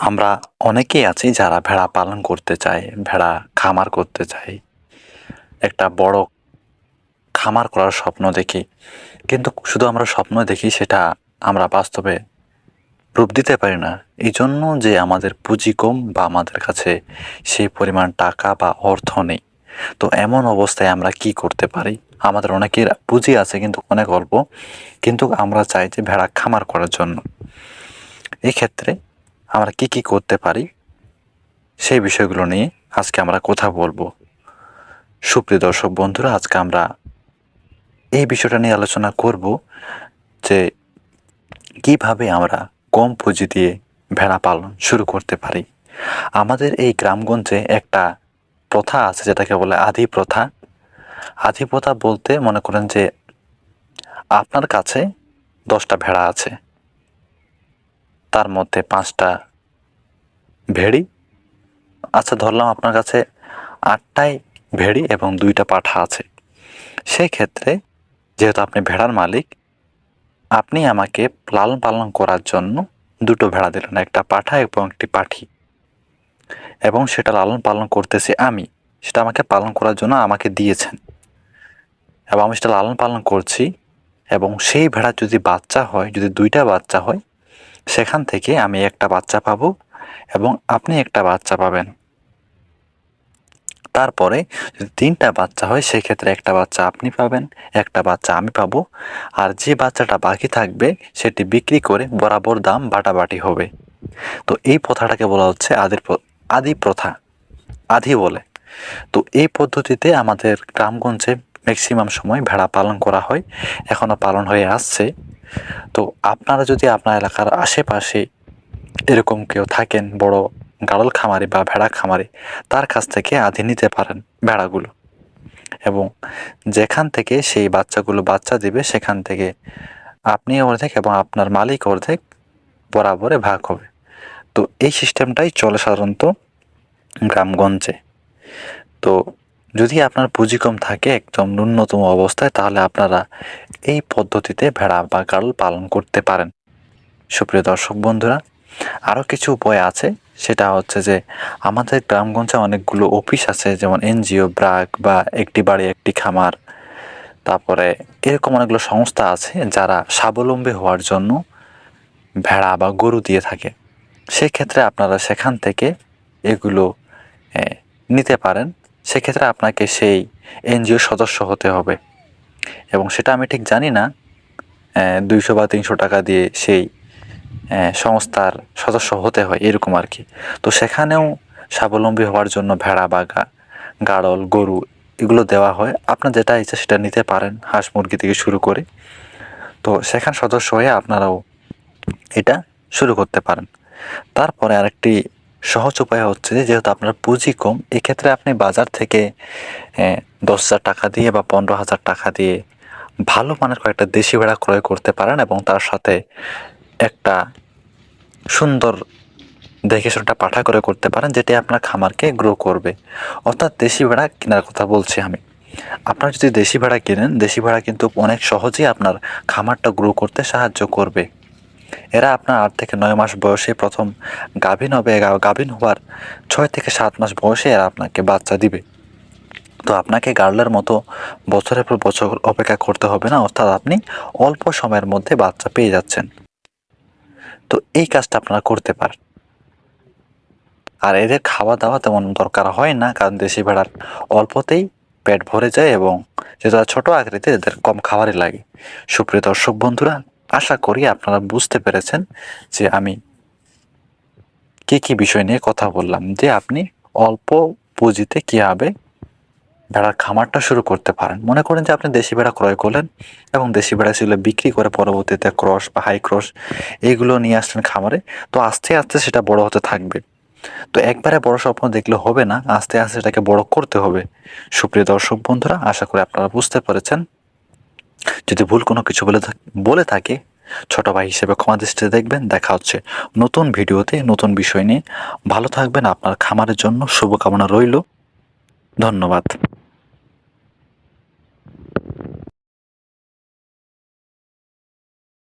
আমরা অনেকেই আছি যারা ভেড়া পালন করতে চায়, ভেড়া খামার করতে চাই একটা বড় খামার করার স্বপ্ন দেখি। কিন্তু শুধু আমরা স্বপ্ন দেখি সেটা আমরা বাস্তবে রূপ দিতে পারি না। এই জন্য যে আমাদের পুঁজি কম বা আমাদের কাছে সেই পরিমাণ টাকা বা অর্থ নেই। তো এমন অবস্থায় আমরা কি করতে পারি? আমাদের অনেকের পুঁজি আছে কিন্তু অনেক অল্প। কিন্তু আমরা চাই যে ভেড়া খামার করার জন্য। এই ক্ষেত্রে আমরা কি কি করতে পারি, সেই বিষয়গুলো নিয়ে আজকে আমরা কথা বলব। সুপ্রিয় দর্শক বন্ধুরা, আজকে আমরা এই বিষয়টা নিয়ে আলোচনা করব যে কীভাবে আমরা কম পুঁজি দিয়ে ভেড়া পালন শুরু করতে পারি। আমাদের এই গ্রামগঞ্জে একটা প্রথা আছে, যেটাকে বলে আদি প্রথা। আদি প্রথা বলতে মনে করেন যে আপনার কাছে দশটা ভেড়া আছে। তার মধ্যে পাঁচটা ভেড়ি। আচ্ছা ধরলাম আপনার কাছে আটটাই ভেড়ি এবং দুইটা পাঠা আছে। সেই ক্ষেত্রে যেহেতু আপনি ভেড়ার মালিক, আপনি আমাকে লালন পালন করার জন্য দুটো ভেড়া দিলেন, একটা পাঠা এবং একটি পাঠি। এবং সেটা লালন পালন করতেছি আমি, সেটা আমাকে পালন করার জন্য আমাকে দিয়েছেন। এবং আমি সেটা লালন পালন করছি, এবং সেই ভেড়া যদি বাচ্চা হয়, যদি দুইটা বাচ্চা হয় সেখান থেকে আমি একটা বাচ্চা পাবো এবং আপনি একটা বাচ্চা পাবেন। তারপরে যদি তিনটা বাচ্চা হয়, সেক্ষেত্রে একটা বাচ্চা আপনি পাবেন, একটা বাচ্চা আমি পাবো। আর যে বাচ্চাটা বাকি থাকবে, সেটি বিক্রি করে বরাবর দাম বাটাবাটি হবে। তো এই প্রথাটাকে বলা হচ্ছে আদির আদি প্রথা। আদি বলে। তো এই পদ্ধতিতে আমাদের গ্রামগঞ্জে ম্যাক্সিমাম সময় ভেড়া পালন করা হয়। এখনও পালন হয়ে আসছে। তো আপনারা যদি আপনার এলাকার আশেপাশে এরকম কেউ থাকেন, বড় গাড়ল খামারে বা ভেড়া খামারে, তার কাছ থেকে আধি নিতে পারেন ভেড়াগুলো। এবং যেখান থেকে সেই বাচ্চাগুলো বাচ্চা দিবে, সেখান থেকে আপনি অর্ধেক এবং আপনার মালিক অর্ধেক বরাবরে ভাগ হবে। তো এই সিস্টেমটাই চলে সাধারণত গ্রামগঞ্জে। তো যদি আপনার পুঁজি কম থাকে একদম ন্যূনতম অবস্থায়, তাহলে আপনারা এই পদ্ধতিতে ভেড়া বা গাড়ল পালন করতে পারেন। সুপ্রিয় দর্শক বন্ধুরা, আরও কিছু উপায় আছে। সেটা হচ্ছে যে, আমাদের গ্রামগঞ্জে অনেকগুলো অফিস আছে, যেমন এনজিও, ব্রাক বা একটি বাড়ি, একটি খামার। তারপরে এরকম অনেকগুলো সংস্থা আছে, যারা স্বাবলম্বী হওয়ার জন্য ভেড়া বা গরু দিয়ে থাকে। সেক্ষেত্রে আপনারা সেখান থেকে এগুলো নিতে পারেন। সেক্ষেত্রে আপনাকে সেই এনজিও সদস্য হতে হবে। এবং সেটা আমি ঠিক জানি না দুইশো বা তিনশো টাকা দিয়ে সেই সংস্থার সদস্য হতে হয়, এরকম আর কি। তো সেখানেও স্বাবলম্বী হওয়ার জন্য ভেড়া, বাঘা, গাড়ল, গরু এগুলো দেওয়া হয়। আপনার যেটা ইচ্ছা সেটা নিতে পারেন, হাঁস মুরগি থেকে শুরু করে। তো সেখান সদস্য হয়ে আপনারাও এটা শুরু করতে পারেন। তারপরে আরেকটি সহজ উপায় হচ্ছে যে, যেহেতু আপনার পুঁজি কম, এক্ষেত্রে আপনি বাজার থেকে দশ হাজার টাকা দিয়ে বা পনেরো হাজার টাকা দিয়ে ভালো মানের কয়েকটা দেশি ভেড়া ক্রয় করতে পারেন এবং তার সাথে একটা সুন্দর দেখে পাঠা করে করতে পারেন, যেটি আপনার খামারকে গ্রো করবে। অর্থাৎ দেশি ভেড়া কেনার কথা বলছি আমি। আপনার যদি দেশি ভেড়া কেনেন, দেশি ভেড়া কিন্তু অনেক সহজেই আপনার খামারটা গ্রো করতে সাহায্য করবে। এরা আপনার আট থেকে নয় মাস বয়সে প্রথম গাভীন হবে গাভীন হওয়ার ছয় থেকে সাত মাস বয়সে এরা আপনাকে বাচ্চা দিবে। তো আপনাকে গার্লের মতো বছরের পর বছর অপেক্ষা করতে হবে না, অর্থাৎ আপনি অল্প সময়ের মধ্যে বাচ্চা পেয়ে যাচ্ছেন। তো এই কাজটা আপনারা করতে পারেন। আর এদের খাওয়া দাওয়া তেমন দরকার হয় না, কারণ দেশি ভেড়ার অল্পতেই পেট ভরে যায় এবং যেহেতু ছোট আকৃতি এদের কম খাবারই লাগে। সুপ্রিয় দর্শক বন্ধুরা আশা করি আপনারা বুঝতে পেরেছেন যে আমি কি কি বিষয় নিয়ে কথা বললাম, যে আপনি অল্প পুঁজিতে কীভাবে ভেড়ার খামারটা শুরু করতে পারেন। মনে করেন যে আপনি দেশি ভেড়া ক্রয় করলেন এবং দেশি ভেড়া সেগুলো বিক্রি করে পরবর্তীতে ক্রস বা হাই ক্রস এইগুলো নিয়ে আসলেন খামারে, তো আস্তে আস্তে সেটা বড় হতে থাকবে। তো একবারে বড় স্বপ্ন দেখলে হবে না, আস্তে আস্তে এটাকে বড় করতে হবে। সুপ্রিয় দর্শক বন্ধুরা, আশা করি আপনারা বুঝতে পেরেছেন। যদি ভুল কোনো কিছু বলে বলে থাকে, ছোট ভাই হিসেবে ক্ষমা দৃষ্টিতে দেখবেন। দেখা হচ্ছে নতুন ভিডিওতে, নতুন বিষয় নিয়ে। ভালো থাকবেন। আপনার খামারের জন্য শুভকামনা রইল। ধন্যবাদ।